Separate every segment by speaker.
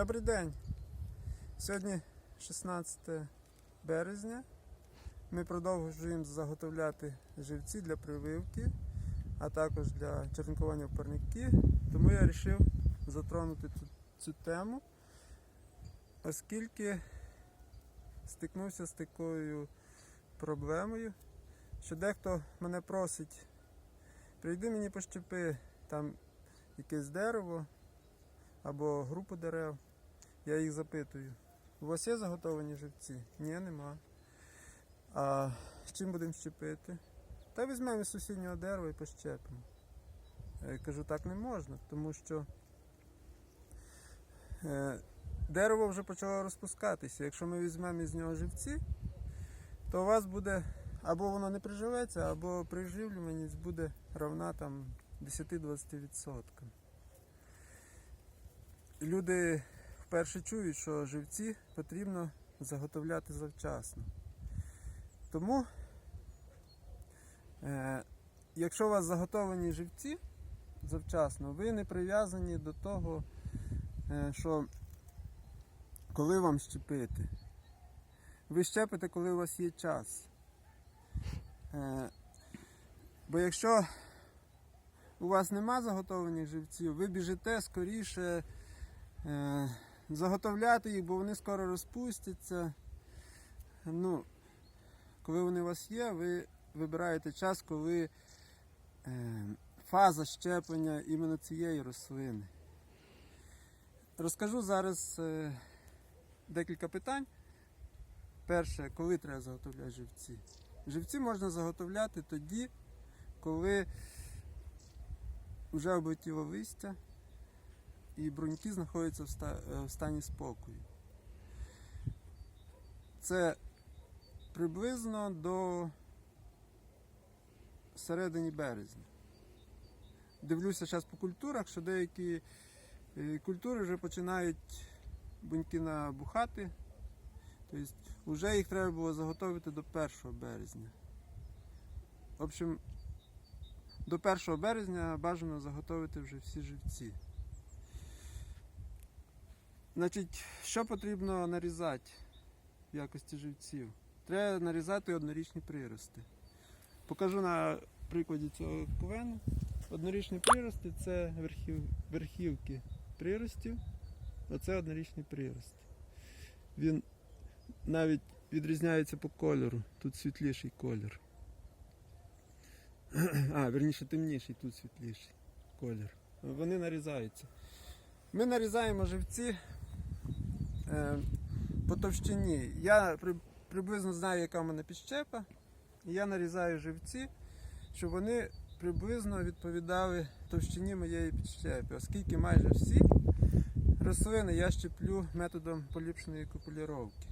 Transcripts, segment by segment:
Speaker 1: Добрий день. Сьогодні 16 березня. Ми продовжуємо заготовляти живці для прививки, а також для черенкування в парники. Тому я вирішив затронути цю, цю тему, оскільки стикнувся з такою проблемою, що дехто мене просить, прийди мені пощепи там якесь дерево або групу дерев. Я їх запитую. У вас є заготовані живці? Ні, нема. А чим будемо щепити? Та візьмемо із сусіднього дерева і пощепимо. Я кажу, так не можна, тому що е, дерево вже почало розпускатися. Якщо ми візьмемо із нього живці, то у вас буде або воно не приживеться, або приживлюваність буде равна там 10-20%. Люди вперше чують, що живці потрібно заготовляти завчасно. Тому, е, якщо у вас заготовані живці завчасно, ви не прив'язані до того, е, що коли вам щепити. Ви щепите, коли у вас є час. Е, бо якщо у вас нема заготованих живців, ви біжите скоріше е, заготовляти їх, бо вони скоро розпустяться. Ну, коли вони у вас є, ви вибираєте час, коли е, фаза щеплення іменно цієї рослини. Розкажу зараз е, декілька питань. Перше, коли треба заготовляти живці? Живці можна заготовляти тоді, коли вже облетіло листя і бруньки знаходяться е, в стані спокою. Це приблизно до середини березня. Дивлюся зараз по культурах, що деякі е, культури вже починають буньки набухати. Тобто вже їх треба було заготовити до 1 березня. В общем, до 1 березня бажано заготовити вже всі живці. Значить, що потрібно нарізати в якості живців? Треба нарізати однорічні прирости. Покажу на прикладі цього квену. Однорічні прирости це верхів, верхівки приростів. Оце однорічний прирост. Він навіть відрізняється по кольору. Тут світліший колір. А, верніше темніший, тут світліший колір. Вони нарізаються. Ми нарізаємо живці по товщині. Я при, приблизно знаю, яка в мене підщепа. І я нарізаю живці, щоб вони приблизно відповідали товщині моєї підщепи, оскільки майже всі рослини я щеплю методом поліпшеної копуліровки.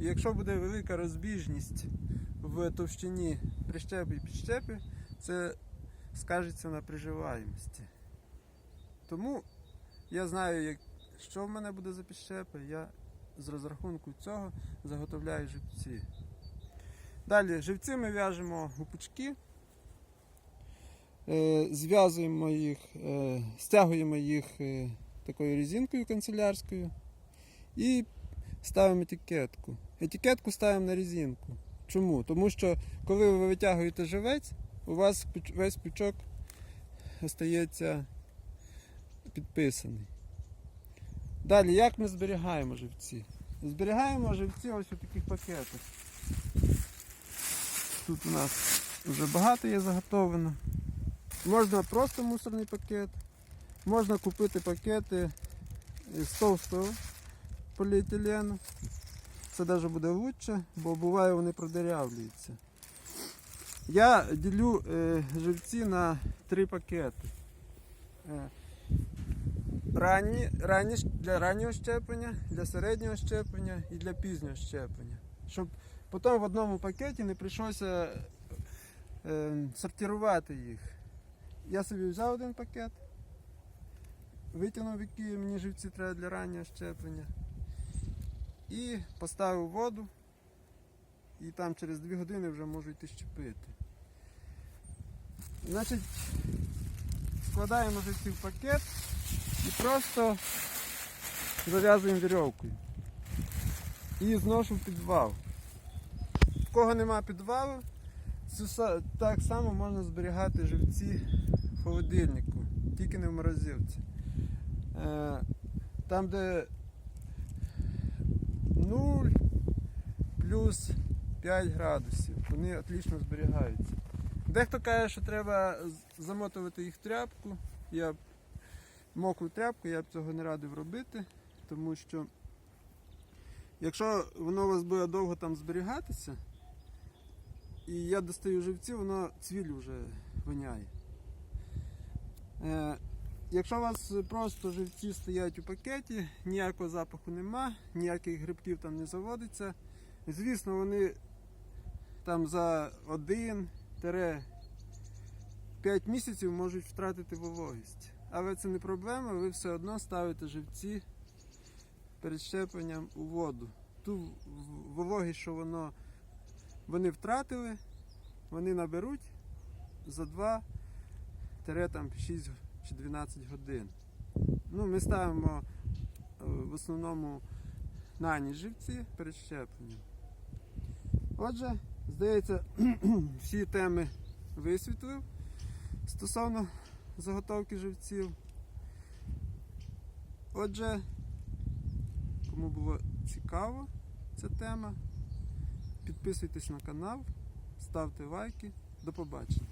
Speaker 1: І якщо буде велика розбіжність в товщині прищепи і підщепи, це скажеться на приживаємості. Тому я знаю, що в мене буде за підщепи, я з розрахунку цього заготовляю живці. Далі живці ми в'яжемо у пучки, е, зв'язуємо їх, е, стягуємо їх е, такою резинкою канцелярською і ставимо етикетку. Етикетку ставимо на резинку. Чому? Тому що коли ви витягуєте живець, у вас весь пучок стається підписаний. Далі, як ми зберігаємо живці? Зберігаємо живці ось у таких пакетах. Тут у нас вже багато є заготовлено. Можна просто мусорний пакет, можна купити пакети з товстого поліетилену. Це навіть буде краще, бо буває вони продерявлюються. Я ділю е, живці на три пакети. Ранні, ранні, для раннього щеплення, для середнього щеплення і для пізнього щеплення. Щоб потім в одному пакеті не прийшлося е, сортувати їх. Я собі взяв один пакет, витягнув, які мені живці треба для раннього щеплення. І поставив воду, і там через 2 години вже можу йти щепити. Значить, складаємо живці в пакет і просто зав'язуємо вірьовкою. І зношу в підвал. В кого нема підвалу, так само можна зберігати живці в холодильнику, тільки не в морозилці. Е, Там, де 0 плюс 5 градусів, вони отлично зберігаються. Дехто каже, що треба замотувати їх тряпку. Я мокру тряпку, я б цього не радив робити, тому що якщо воно у вас буде довго там зберігатися, і я достаю живці, воно цвіль вже воняє. Е, якщо у вас просто живці стоять у пакеті, ніякого запаху нема, ніяких грибків там не заводиться. Звісно, вони там за 1-5 місяців можуть втратити вологість. Але це не проблема, ви все одно ставите живці перед щепленням у воду. Ту вологість, що воно, вони втратили, вони наберуть за 2-6 чи 12 годин. Ну, ми ставимо е, в основному на ніч живці перед щепленням. Отже, здається, всі теми висвітлив стосовно заготовки живців. Отже, кому було цікаво ця тема, підписуйтесь на канал, ставте лайки. До побачення.